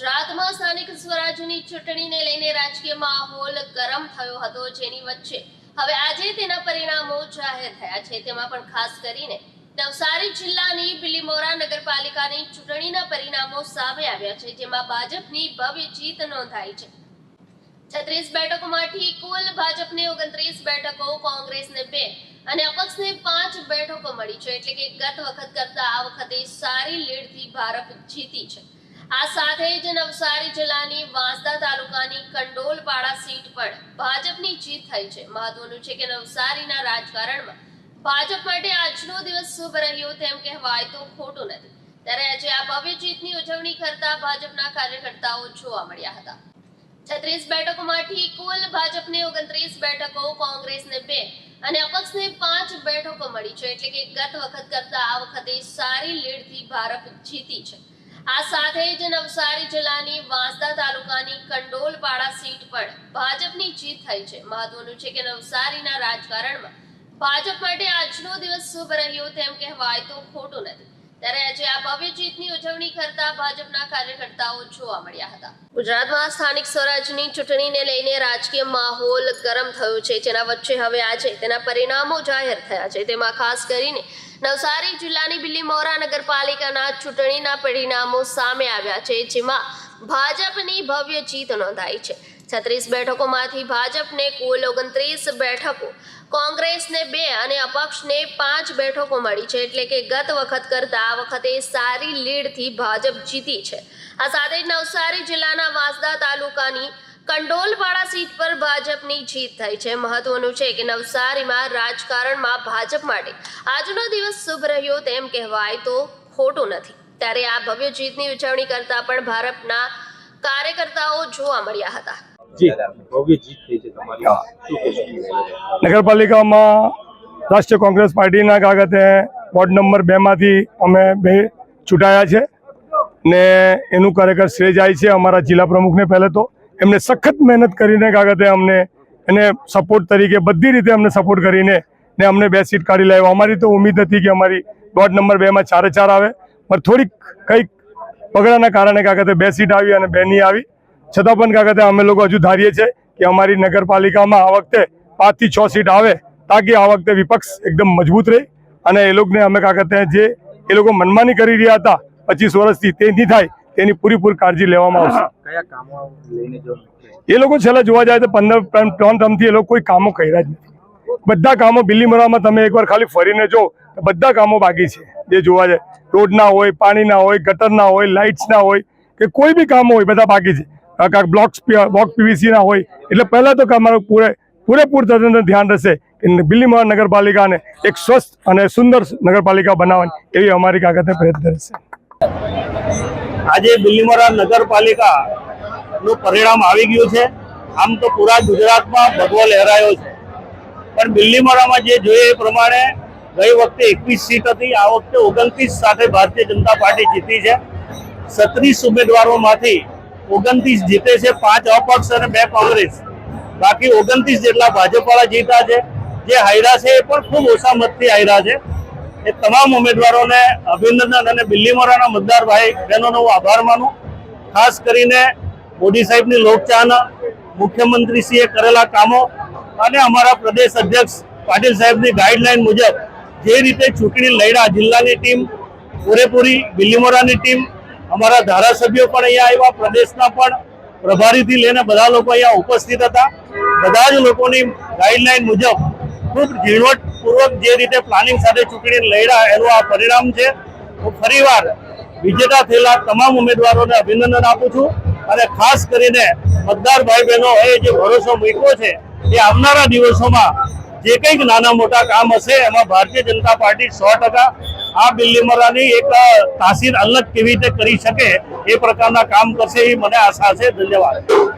ગુજરાતમાં સ્થાનિક સ્વરાજ્યની ચૂંટણીને લઈને રાજકીય માહોલ ગરમ થયો હતો જેની વચ્ચે હવે આજે તેના પરિણામો જાહેર થયા છે. તેમાં પણ ખાસ કરીને નવસારી જિલ્લાની બિલીમોરા નગરપાલિકાની ચૂંટણીના પરિણામો સામે આવ્યા છે, જેમાં ભાજપની ભવ્ય જીત નોંધાઈ છે. છત્રીસ બેઠકોમાંથી કુલ ભાજપને ઓગણત્રીસ બેઠકો, કોંગ્રેસને બે અને અપક્ષને પાંચ બેઠકો મળી છે. એટલે કે ગત વખત કરતા આ વખતે સારી લીડથી ભારત જીતી છે. આ સાથે જ નવસારી જિલ્લાની વાંસદા તાલુકાની કંડોલપાડા સીટ પર ભાજપની જીત થઈ છે. મહત્વનું છે કે નવસારીના રાજકારણમાં ભાજપ માટે આજનો દિવસ શુભ રહ્યો તેમ કહેવાય તો ખોટું નથી. ત્યારે આજે આ ભવ્ય જીતની ઉજવણી કરતા ભાજપના કાર્યકર્તાઓ જોવા મળ્યા હતા. છત્રીસ બેઠકોમાંથી કુલ ભાજપને ઓગણત્રીસ બેઠકો, કોંગ્રેસને બે અને અપક્ષને પાંચ બેઠકો મળી છે. એટલે કે ગત વખત કરતા આ વખતે સારી લીડથી ભારત જીતી છે. આ સાથે જ નવસારી જિલ્લાની વાંસદા તાલુકાની કંડોલપાડા સીટ પર ભાજપની જીત થઈ છે. મહત્વનું છે કે નવસારીના રાજકારણમાં ભાજપ માટે આજનો દિવસ શુભ રહ્યો તેમ કહેવાય તો ખોટું નથી. ત્યારે આજે આ ભવ્ય ઉજવણી કરતા ભાજપના કાર્યકર્તાઓ જોવા મળ્યા હતા. ગુજરાતમાં સ્થાનિક સ્વરાજની ચૂંટણીને લઈને રાજકીય માહોલ ગરમ થયો છે. જેના વચ્ચે હવે આજે તેના પરિણામો જાહેર થયા છે. તેમાં ખાસ કરીને નવસારી જિલ્લાની બિલીમોરા નગરપાલિકાના ચૂંટણીના પરિણામો સામે આવ્યા છે, જેમાં ભાજપની ભવ્ય જીત નોંધાઈ છે. છત્રીસ બેઠકોમાંથી ભાજપને કુલ ઓગણત્રીસ બેઠકો, કોંગ્રેસને બે અને અપક્ષને પાંચ બેઠકો મળી છે. એટલે કે ગત વખત કરતા આ વખતે સારી લીડથી ભાજપ જીતી છે. આ સાથે નવસારી જિલ્લાના વાંસદા તાલુકાની કંડોલવાળા સીટ પર ભાજપની જીત થઈ છે. મહત્વનું છે કે નવસારીમાં રાજકારણમાં ભાજપ માટે આજનો દિવસ શુભ રહ્યો તેમ કહેવાય તો ખોટું નથી. ત્યારે આ ભવ્ય જીતની ઉજવણી કરતા પણ ભારતના કાર્યકર્તાઓ જોવા મળ્યા હતા. નગરપાલિકામાં રાષ્ટ્રીય કોંગ્રેસ પાર્ટીના કાગતે વોર્ડ નંબર બેમાંથી અમે બે ચૂંટાયા છે ને એનું ખરેખર શ્રેય જાય છે અમારા જિલ્લા પ્રમુખને પહેલે તો. એમને સખત મહેનત કરીને કાગતે અમને એને સપોર્ટ તરીકે બધી રીતે અમને સપોર્ટ કરીને ને અમને બે સીટ કાઢી લાવ્યો. અમારી તો ઉમ્મીદ હતી કે અમારી વોર્ડ નંબર બેમાં ચારે ચાર આવે. પણ થોડીક કંઈક પગડાના કારણે કાગતે બે સીટ આવી અને બે નહીં આવી. છતાં પણ કાગતે અમે લોકો હજુ ધારીએ છીએ કે અમારી નગરપાલિકામાં આ વખતે પાંચથી છ સીટ આવે તાકી આ વખતે વિપક્ષ એકદમ મજબૂત રહે. અને એ લોકોને અમે કાગતે જે એ લોકો મનમાની કરી રહ્યા હતા પચીસ વર્ષથી તે નહીં થાય તેની પૂરેપૂરી કાળજી લેવામાં આવશે. એ લોકો છેલ્લા જોવા જાય તો પંદર ત્રણ ટર્મથી એ લોકો કોઈ કામો કર્યા જ નથી. બધા કામો બિલીમોરામાં તમે એકવાર ખાલી ફરીને જો બધા કામો બાકી છે. જે જોવા જાય રોડના હોય પાણીના હોય ગટરના હોય લાઇટ્સના હોય કે કોઈ બી કામો હોય બધા બાકી છે. કાંક બ્લોક્સ બ્લોક પીવીસીના હોય. એટલે પહેલાં તો અમારું પૂરે પૂરેપૂર તદ્દન ધ્યાન રહેશે કે બિલીમોરા નગરપાલિકાને એક સ્વસ્થ અને સુંદર નગરપાલિકા બનાવવાની એવી અમારી કાગતે પ્રયત્ન રહેશે આજે બિલીમોરા નગરપાલિકા નું પરિણામ આવી ગયું છે. આમ તો પૂરા ગુજરાતમાં ભગવો લહેરાયો છે. પણ બિલીમોરામાં જે જોઈએ એ પ્રમાણે ગઈ વખતે એકવીસ સીટ હતી, આ વખતે ઓગણત્રીસ સાથે ભારતીય જનતા પાર્ટી જીતી છે. સત્રીસ ઉમેદવારોમાંથી ઓગણત્રીસ જીતે છે, પાંચ અપક્ષ અને બે કોંગ્રેસ. બાકી ઓગણત્રીસ જેટલા ભાજપવાળા જીતા છે, જે હાર્યા છે એ પણ ખૂબ ઓછા મતથી હાર્યા છે. એ તમામ ઉમેદવારોને અભિનંદન અને બિલ્લીમોરાના મતદાર ભાઈ બહેનોનો હું આભાર માનું. ખાસ કરીને મોદી સાહેબની લોકચાહના મુખ્યમંત્રીશ્રીએ કરેલા કામો અને અમારા પ્રદેશ અધ્યક્ષ પાટીલ સાહેબની ગાઈડલાઈન મુજબ જે રીતે ચૂંટણી લડ્યા, જિલ્લાની ટીમ પૂરેપૂરી બિલ્લીમોરાની ટીમ અમારા ધારાસભ્યો પણ અહીંયા આવ્યા, પ્રદેશના પણ પ્રભારીથી લઈને બધા લોકો અહીંયા ઉપસ્થિત હતા. બધા જ લોકોની ગાઈડલાઈન મુજબ ખૂબ ઝીણવટપૂર્વક જે રીતે પ્લાનિંગ સાથે ચૂંટણી લડ્યા એનું આ પરિણામ છે. હું ફરીવાર વિજેતા થયેલા તમામ ઉમેદવારોને અભિનંદન આપું છું અને ખાસ કરીને મતદાર ભાઈ એ જે ભરોસો મૂક્યો છે, એ આવનારા દિવસોમાં જે કંઈક નાના મોટા કામ હશે, એમાં ભારતીય જનતા પાર્ટી સો ટકા આ બિલ્લીમોરાની એક તાસીર અલગ કેવી રીતે કરી શકે એ પ્રકારના કામ કરશે એ મને આશા છે. ધન્યવાદ.